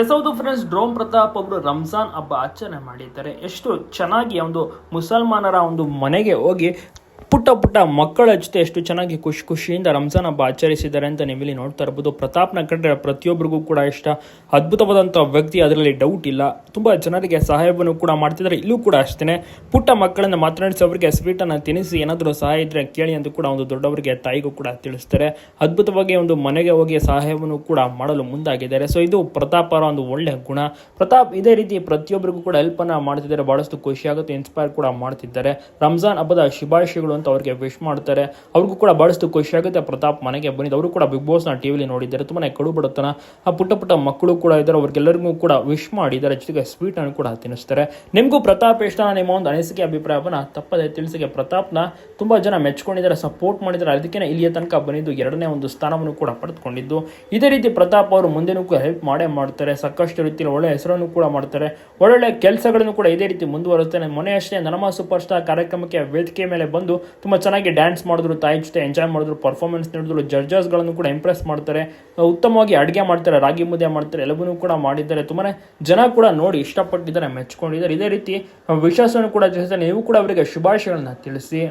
S friends ಡ್ರೋಮ್ Pratap ಅವರು ರಂಜಾನ್ ಹಬ್ಬ ಆಚರಣೆ ಮಾಡಿದ್ದಾರೆ. ಎಷ್ಟು ಚೆನ್ನಾಗಿ ಒಂದು ಮುಸಲ್ಮಾನರ ಒಂದು ಮನೆಗೆ ಹೋಗಿ ಪುಟ್ಟ ಪುಟ್ಟ ಮಕ್ಕಳ ಜೊತೆ ಎಷ್ಟು ಚೆನ್ನಾಗಿ ಖುಷಿ ಖುಷಿಯಿಂದ ರಂಜಾನ್ ಹಬ್ಬ ಆಚರಿಸಿದ್ದಾರೆ ಅಂತ ನೀವಿಲ್ಲಿ ನೋಡ್ತಾ ಇರ್ಬೋದು. ಪ್ರತಾಪ್ನ ಕಂಡ್ರೆ ಪ್ರತಿಯೊಬ್ಬರಿಗೂ ಕೂಡ ಇಷ್ಟ. ಅದ್ಭುತವಾದಂಥ ವ್ಯಕ್ತಿ, ಅದರಲ್ಲಿ ಡೌಟ್ ಇಲ್ಲ. ತುಂಬ ಜನರಿಗೆ ಸಹಾಯವನ್ನು ಕೂಡ ಮಾಡ್ತಿದ್ದಾರೆ. ಇಲ್ಲೂ ಕೂಡ ಅಷ್ಟೇ ಪುಟ್ಟ ಮಕ್ಕಳನ್ನು ಮಾತನಾಡಿಸಿ ಅವರಿಗೆ ಸ್ವೀಟನ್ನು ತಿನ್ನಿಸಿ ಏನಾದರೂ ಸಹಾಯ ಇದ್ದರೆ ಕೇಳಿ ಅಂತ ಕೂಡ ಒಂದು ದೊಡ್ಡವರಿಗೆ, ತಾಯಿಗೂ ಕೂಡ ತಿಳಿಸ್ತಾರೆ. ಅದ್ಭುತವಾಗಿ ಒಂದು ಮನೆಗೆ ಹೋಗಿ ಸಹಾಯವನ್ನು ಕೂಡ ಮಾಡಲು ಮುಂದಾಗಿದ್ದಾರೆ. ಸೊ ಇದು ಪ್ರತಾಪ್ ಅವರ ಒಂದು ಒಳ್ಳೆಯ ಗುಣ. ಪ್ರತಾಪ್ ಇದೇ ರೀತಿ ಪ್ರತಿಯೊಬ್ಬರಿಗೂ ಕೂಡ ಹೆಲ್ಪನ್ನು ಮಾಡ್ತಿದ್ದಾರೆ. ಬಹಳಷ್ಟು ಖುಷಿಯಾಗುತ್ತೆ ಇನ್ಸ್ಪೈರ್ ಕೂಡ ಮಾಡ್ತಿದ್ದಾರೆ. ರಂಜಾನ್ ಹಬ್ಬದ ಶುಭಾಶಯಗಳು ಅಂತ ಅವ್ರಿಗೆ ವಿಶ್ ಮಾಡ್ತಾರೆ. ಅವ್ರಿಗೂ ಕೂಡ ಬಹಳಷ್ಟು ಖುಷಿಯಾಗುತ್ತೆ ಪ್ರತಾಪ್ ಮನೆಗೆ ಬಂದಿದ್ದು. ಅವರು ಕೂಡ ಬಿಗ್ ಬಾಸ್ನ ಟಿವಿಲಿ ನೋಡಿದ್ದಾರೆ. ತುಂಬಾ ಕಡು ಬಡತನ ಆ ಪುಟ್ಟ ಪುಟ್ಟ ಮಕ್ಕಳು ಕೂಡ ಇದ್ದಾರೆ. ಅವ್ರಿಗೆಲ್ಲರಿಗೂ ಕೂಡ ವಿಶ್ ಮಾಡಿದ್ದಾರೆ. ಜೊತೆಗೆ ಸ್ವೀಟ್ ಅನ್ನು ಕೂಡ ತಿನ್ನಿಸ್ತಾರೆ. ನಿಮಗೂ ಪ್ರತಾಪ್ ಇಷ್ಟ ನಿಮ್ಮ ಒಂದು ಅನಿಸಿಕೆ, ಅಭಿಪ್ರಾಯವನ್ನು ತಪ್ಪದೆ ತಿಳಿಸಿಗೆ ಪ್ರತಾಪ್ನ ತುಂಬಾ ಜನ ಮೆಚ್ಕೊಂಡಿದ್ದಾರೆ. ಸಪೋರ್ಟ್ ಮಾಡಿದ್ದಾರೆ. ಅದಕ್ಕೆ ಇಲ್ಲಿಯ ತನಕ ಬಂದಿದ್ದು ಎರಡನೇ ಒಂದು ಸ್ಥಾನವನ್ನು ಕೂಡ ಪಡೆದುಕೊಂಡಿದ್ದು. ಇದೇ ರೀತಿ ಪ್ರತಾಪ್ ಅವರು ಮುಂದೆನೂ ಹೆಲ್ಪ್ ಮಾಡೇ ಮಾಡ್ತಾರೆ. ಸಾಕಷ್ಟು ರೀತಿಯಲ್ಲಿ ಒಳ್ಳೆ ಹೆಸರನ್ನು ಕೂಡ ಮಾಡ್ತಾರೆ. ಒಳ್ಳೊಳ್ಳೆ ಕೆಲಸಗಳನ್ನು ಕೂಡ ಇದೇ ರೀತಿ ಮುಂದುವರುತ್ತೆ ಮೊನ್ನೆ ಅಷ್ಟೇ ನನಮ ಸೂಪರ್ ಸ್ಟಾರ್ ಕಾರ್ಯಕ್ರಮಕ್ಕೆ ವೇದಿಕೆ ಮೇಲೆ ಬಂದು ತುಂಬ ಚೆನ್ನಾಗಿ ಡ್ಯಾನ್ಸ್ ಮಾಡಿದ್ರು, ತಾಯಿ ಜೊತೆ ಎಂಜಾಯ್ ಮಾಡಿದ್ರು ಪರ್ಫಾರ್ಮೆನ್ಸ್ ನೀಡಿದ್ರು ಜಡ್ಜಸ್ಗಳನ್ನು ಕೂಡ ಇಂಪ್ರೆಸ್ ಮಾಡ್ತಾರೆ. ಉತ್ತಮವಾಗಿ ಅಡುಗೆ ಮಾಡ್ತಾರೆ, ರಾಗಿ ಮುದ್ದೆ ಮಾಡ್ತಾರೆ ಎಲ್ಲವನ್ನೂ ಕೂಡ ಮಾಡಿದ್ದಾರೆ. ತುಂಬಾ ಜನ ಕೂಡ ನೋಡಿ ಇಷ್ಟಪಟ್ಟಿದ್ದಾರೆ, ಮೆಚ್ಕೊಂಡಿದ್ದಾರೆ. ಇದೇ ರೀತಿ ವಿಶ್ವಾಸವನ್ನು ಕೂಡ ಜೊತೆ ನೀವು ಕೂಡ ಅವರಿಗೆ ಶುಭಾಶಯಗಳನ್ನ ತಿಳಿಸಿ.